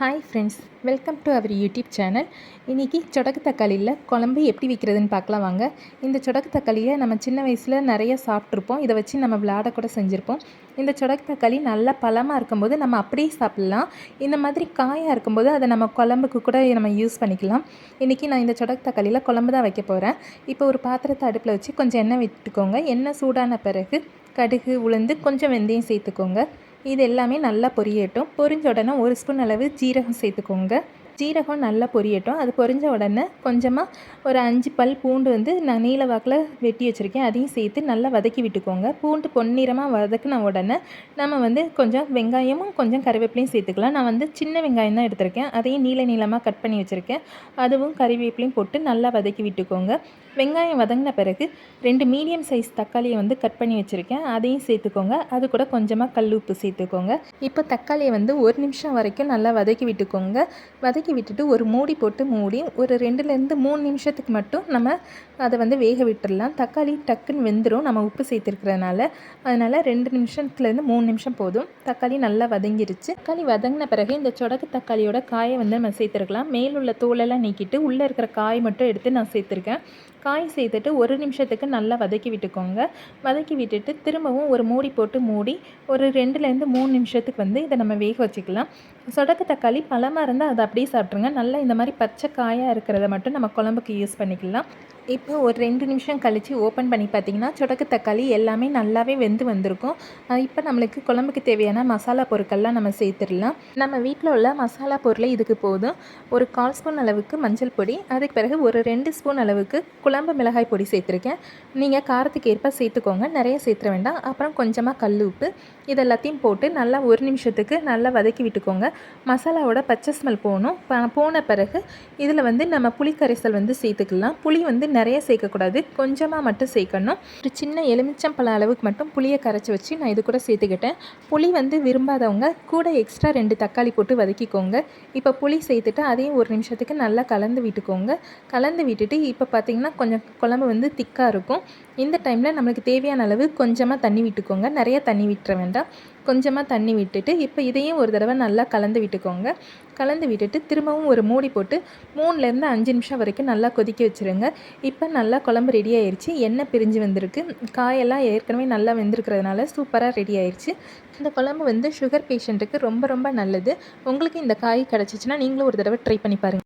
Hi friends welcome to our YouTube channel இன்றைக்கி சொடக்கு தக்காளியில் குழம்பு எப்படி வைக்கிறதுன்னு பார்க்கலாம் வாங்க. இந்த சொடக்கு தக்காளியை நம்ம சின்ன வயசில் நிறைய சாப்பிட்ருப்போம் இதை வச்சு நம்ம விளையாட கூட செஞ்சுருப்போம். இந்த சொடக்கு தக்காளி நல்லா பழமாக இருக்கும்போது நம்ம அப்படியே சாப்பிட்லாம். இந்த மாதிரி காயாக இருக்கும்போது அதை நம்ம குழம்புக்கு கூட நம்ம யூஸ் பண்ணிக்கலாம். இன்றைக்கி நான் இந்த சொடக்கு தக்காளியில் குழம்பு தான் வைக்க போகிறேன் இப்போ ஒரு பாத்திரத்தை அடுப்பில் வச்சு கொஞ்சம் எண்ணெய் விட்டுக்கோங்க. எண்ணெய் சூடான பிறகு கடுகு உளுந்து கொஞ்சம் வெந்தயம் சேர்த்துக்கோங்க. இது எல்லாமே நல்லா பொரியட்டும். பொரிஞ்ச உடனே ஒரு ஸ்பூன் அளவு ஜீரகம் சேர்த்துக்கோங்க. ஜீரகம் நல்லா பொரியட்டும். அது பொரிஞ்ச உடனே கொஞ்சமாக ஒரு அஞ்சு பல் பூண்டு வந்து நான் நீல வாக்கில் வெட்டி வச்சுருக்கேன். அதையும் சேர்த்து நல்லா வதக்கி விட்டுக்கோங்க. பூண்டு பொன்னிறமாக வதக்கின உடனே நம்ம வந்து கொஞ்சம் வெங்காயமும் கொஞ்சம் கருவேப்பிலையும் சேர்த்துக்கலாம். நான் வந்து சின்ன வெங்காயம் தான் எடுத்திருக்கேன். அதையும் நீல நீளமாக கட் பண்ணி வச்சுருக்கேன். அதுவும் கறிவேப்பிலையும் போட்டு நல்லா வதக்கி விட்டுக்கோங்க. வெங்காயம் வதங்கின பிறகு ரெண்டு மீடியம் சைஸ் தக்காளியை வந்து கட் பண்ணி வச்சுருக்கேன். அதையும் சேர்த்துக்கோங்க. அது கூட கொஞ்சமாக கல் உப்பு சேர்த்துக்கோங்க. இப்போ தக்காளியை வந்து ஒரு நிமிஷம் வரைக்கும் நல்லா வதக்கி விட்டுக்கோங்க. வதக்கி வதக்கி விட்டுட்டு ஒரு மூடி போட்டு மூடி ஒரு ரெண்டுலேருந்து மூணு நிமிஷத்துக்கு மட்டும் நம்ம அதை வந்து வேக விட்டுடலாம் தக்காளி டக்குன்னு வெந்துடும் நம்ம உப்பு சேர்த்துருக்கிறதுனால. அதனால் ரெண்டு நிமிஷத்துலேருந்து மூணு நிமிஷம் போதும். தக்காளி நல்லா வதங்கிருச்சு. தக்காளி வதங்கின பிறகு இந்த சொடக்கு தக்காளியோட காயை வந்து நம்ம சேர்த்துருக்கலாம். மேல் உள்ள தோலெல்லாம் நீக்கிட்டு உள்ளே இருக்கிற காய் மட்டும் எடுத்து நான் சேர்த்துருக்கேன். காய் சேர்த்துட்டு ஒரு நிமிஷத்துக்கு நல்லா வதக்கி விட்டுக்கோங்க. வதக்கி விட்டுட்டு திரும்பவும் ஒரு மூடி போட்டு மூடி ஒரு ரெண்டுலேருந்து மூணு நிமிஷத்துக்கு வந்து இதை நம்ம வேக வச்சுக்கலாம். சொடக்கு தக்காளி பழமாக இருந்தால் அதை அப்படியே சாப்பிட்ருங்க நல்லா இந்த மாதிரி பச்சை காயாக இருக்கிறத மட்டும் நம்ம குழம்புக்கு யூஸ் பண்ணிக்கலாம். இப்போ ஒரு ரெண்டு நிமிஷம் கழித்து ஓப்பன் பண்ணி பார்த்தீங்கன்னா சுடக்கு தக்காளி எல்லாமே நல்லாவே வெந்து வந்திருக்கும். இப்போ நம்மளுக்கு குழம்புக்கு தேவையான மசாலா பொருட்கள்லாம் நம்ம சேர்த்துடலாம். நம்ம வீட்டில் உள்ள மசாலா பொருளை இதுக்கு போதும். ஒரு கால் ஸ்பூன் அளவுக்கு மஞ்சள் பொடி அதுக்கு பிறகு ஒரு ரெண்டு ஸ்பூன் அளவுக்கு குழம்பு மிளகாய் பொடி சேர்த்துருக்கேன். நீங்கள் காரத்துக்கு ஏற்ப சேர்த்துக்கோங்க. நிறைய சேர்த்துற வேண்டாம். அப்புறம் கொஞ்சமாக கல் உப்பு. இது எல்லாத்தையும் போட்டு நல்லா ஒரு நிமிஷத்துக்கு நல்லா வதக்கி விட்டுக்கோங்க. மசாலாவோட பச்சை ஸ்மெல் போகணும். போன பிறகு இதில் வந்து நம்ம புளி கரைசல் வந்து சேர்த்துக்கலாம். புளி வந்து நிறைய சேர்க்கக்கூடாது. கொஞ்சமாக மட்டும் சேர்க்கணும். ஒரு சின்ன எலுமிச்சம்பழம் அளவுக்கு மட்டும் புளியை கரைச்சி வச்சு நான் இது கூட சேர்த்துக்கிட்டேன். புளி வந்து விரும்பாதவங்க கூட எக்ஸ்ட்ரா ரெண்டு தக்காளி போட்டு வதக்கிக்கோங்க. இப்போ புளி சேர்த்துட்டு அதையும் ஒரு நிமிஷத்துக்கு நல்லா கலந்து விட்டுக்கோங்க. கலந்து விட்டுட்டு இப்போ பார்த்திங்கன்னா கொஞ்சம் குழம்பு வந்து திக்காக இருக்கும். இந்த டைமில் நம்மளுக்கு தேவையான அளவு கொஞ்சமாக தண்ணி விட்டுக்கோங்க. நிறைய தண்ணி விட்டுற வேண்டாம். கொஞ்சமாக தண்ணி விட்டுட்டு இப்போ இதையும் ஒரு தடவை நல்லா கலந்து விட்டுக்கோங்க. கலந்து விட்டுட்டு திரும்பவும் ஒரு மூடி போட்டு மூணுலேருந்து அஞ்சு நிமிஷம் வரைக்கும் நல்லா கொதிக்க வச்சுருங்க. இப்போ நல்லா குழம்பு ரெடி ஆயிடுச்சு எண்ணெய் பிரிஞ்சு வந்திருக்கு. காயெல்லாம் ஏற்கனவே நல்லா வெந்திருக்கிறதுனால சூப்பராக ரெடி ஆயிடுச்சு இந்த குழம்பு வந்து சுகர் பேஷண்ட்டுக்கு ரொம்ப ரொம்ப நல்லது. உங்களுக்கு இந்த காய் கிடச்சிச்சின்னா நீங்களும் ஒரு தடவை ட்ரை பண்ணி பாருங்கள்